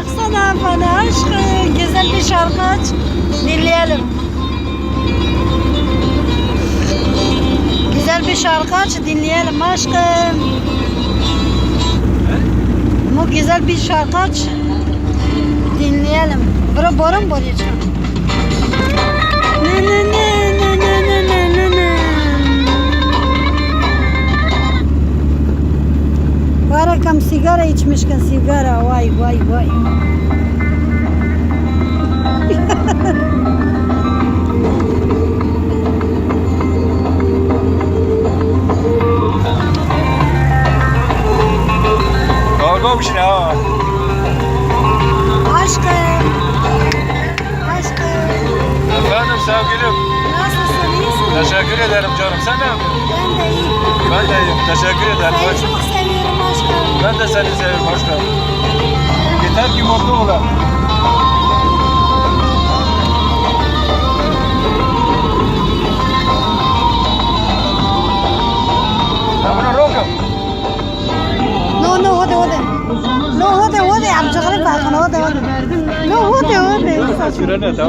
Baksana bana aşkım. Güzel bir şarkı aç. Dinleyelim. Güzel bir şarkı aç dinleyelim aşkım. Bu güzel bir şarkı aç. Dinleyelim. Bura borun boracağım. Ne ne ne. Var kam sigara içmişken sigara vay vay vay. Ne ha? Aşkım. Aşkım. Efendim sevgilim. Nasılsın iyisin? Teşekkür ederim canım. Sen ne yapıyorsun? Ben de iyiyim. Ben de iyiyim. Teşekkür ederim. Seni çok seviyorum aşkım. Ben de seni seviyorum. Hoş cerchi Mordula. No, no, hote, hote. No, hote, hote. I'm çakalım balkona, hote, hote. No, hote, hote. Kaçıran et.